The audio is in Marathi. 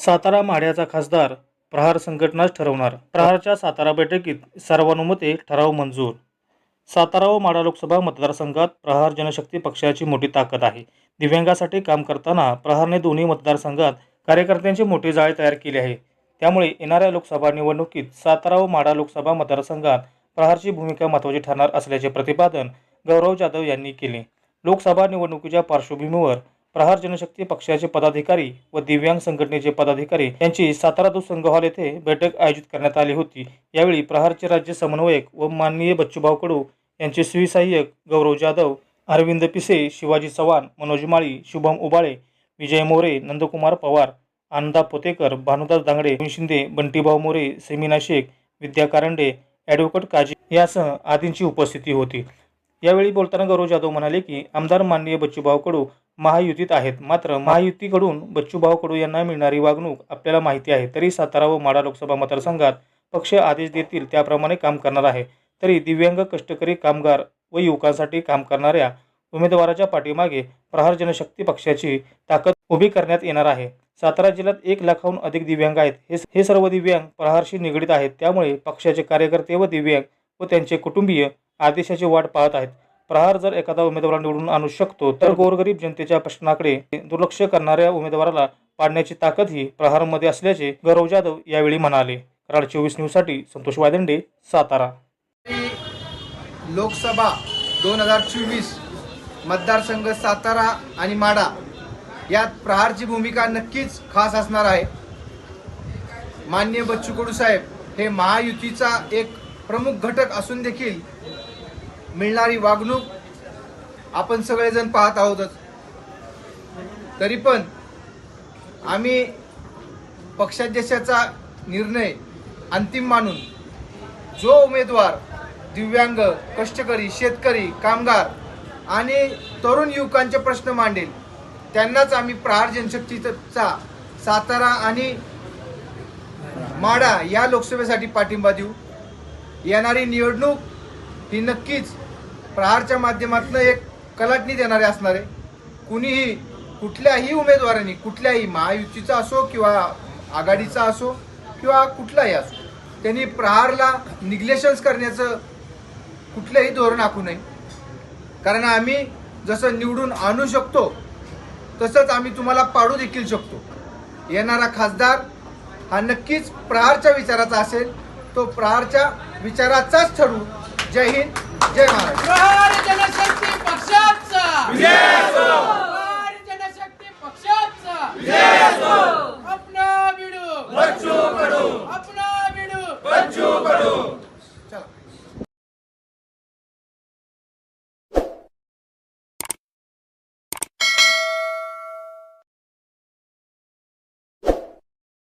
सातारा माढ्याचा खासदार प्रहार संघटनाच ठरवणार. प्रहारच्या सातारा बैठकीत सर्वानुमते ठराव मंजूर. सातारा व माढा लोकसभा मतदारसंघात प्रहार जनशक्ती पक्षाची मोठी ताकद आहे. दिव्यांगासाठी काम करताना प्रहारने दोन्ही मतदारसंघात कार्यकर्त्यांचे मोठे जाळे तयार केले आहे. त्यामुळे येणाऱ्या लोकसभा निवडणुकीत सातारा व माढा लोकसभा मतदारसंघात प्रहारची भूमिका महत्त्वाची ठरणार असल्याचे प्रतिपादन गौरव जाधव यांनी केले. लोकसभा निवडणुकीच्या पार्श्वभूमीवर प्रहार जनशक्ती पक्षाचे पदाधिकारी व दिव्यांग संघटनेचे पदाधिकारी यांची सातारा दुसंघ हॉल येथे बैठक आयोजित करण्यात आली होती. यावेळी प्रहारचे राज्य समन्वयक व माननीय बच्चूभाऊ कडू यांचे सुविसहाय्यक गौरव जाधव अरविंद पिसे शिवाजी चव्हाण मनोज माळी शुभम उबाळे विजय मोरे नंदकुमार पवार आनंदा पोतेकर भानुदास दांगडे शिंदे बंटीभाऊ मोरे सेमिना शेख विद्या कारंडे ॲडव्होकेट काजी यासह आदींची उपस्थिती होती. यावेळी बोलताना गौरव जाधव म्हणाले की आमदार माननीय बच्चूभाऊ कडू महायुतीत आहेत. मात्र महायुतीकडून बच्चूभाऊ कडू यांना मिळणारी वागणूक आपल्याला माहिती आहे. तरी सातारा व माढा लोकसभा मतदारसंघात पक्ष आदेश देतील त्याप्रमाणे काम करणार आहे. तरी दिव्यांग कष्टकरी कामगार व युवकांसाठी काम करणाऱ्या उमेदवाराच्या पाठीमागे प्रहार जनशक्ती पक्षाची ताकद उभी करण्यात येणार आहे. सातारा जिल्ह्यात एक लाखाहून अधिक दिव्यांग आहेत. हे हे सर्व दिव्यांग प्रहारशी निगडीत आहेत. त्यामुळे पक्षाचे कार्यकर्ते व दिव्यांग व त्यांचे कुटुंबीय आदेशाची वाट पाहत आहेत. प्रहार जर एखादा उमेदवार निवडून आणू शकतो तर गोरगरीब जनतेच्या प्रश्नाकडे दुर्लक्ष करणाऱ्या उमेदवाराला पाडण्याची ताकद ही प्रहारमध्ये असल्याचे गौरव जाधव यावेळी म्हणाले. कराड चोवीस न्यूजसाठी संतोष वायदंडे सातारा. लोकसभा दोन हजार चोवीस मतदारसंघ सातारा आणि माडा यात प्रहारची भूमिका नक्कीच खास असणार आहे. मान्य बच्चू कडू साहेब हे महायुतीचा एक प्रमुख घटक असून देखील मिळणारी वागणूक आपण सगळेजण पाहत आहोतच. तरी पण आम्ही पक्षाध्यक्षाचा निर्णय अंतिम मानून जो उमेदवार दिव्यांग कष्टकरी शेतकरी कामगार आणि तरुण युवकांचे प्रश्न मांडेल त्यांनाच आम्ही प्रहार जनशक्तीचा सातारा आणि माडा या लोकसभेसाठी पाठिंबा देऊ. येणारी निवडणूक ही नक्कीच प्रहारच्या माध्यमातून एक कलाटणी देणारे असणारे कुणीही कुठल्याही उमेदवारांनी कुठल्याही महायुतीचा असो किंवा आघाडीचा असो किंवा कुठलाही असो त्यांनी प्रहारला निग्लेशन्स करण्याचं कुठलंही धोरण आखू नये. कारण आम्ही जसं निवडून आणू शकतो तसंच आम्ही तुम्हाला पाडू देखील शकतो. येणारा खासदार हा नक्कीच प्रहारच्या विचाराचा असेल तो प्रहारच्या विचाराचाच ठरू जय हिंद जय महाराष्ट्र जनशक्ती पक्षाचा. प्रहार जनशक्ती पक्षाचा. अपना बिडू अपना बिडू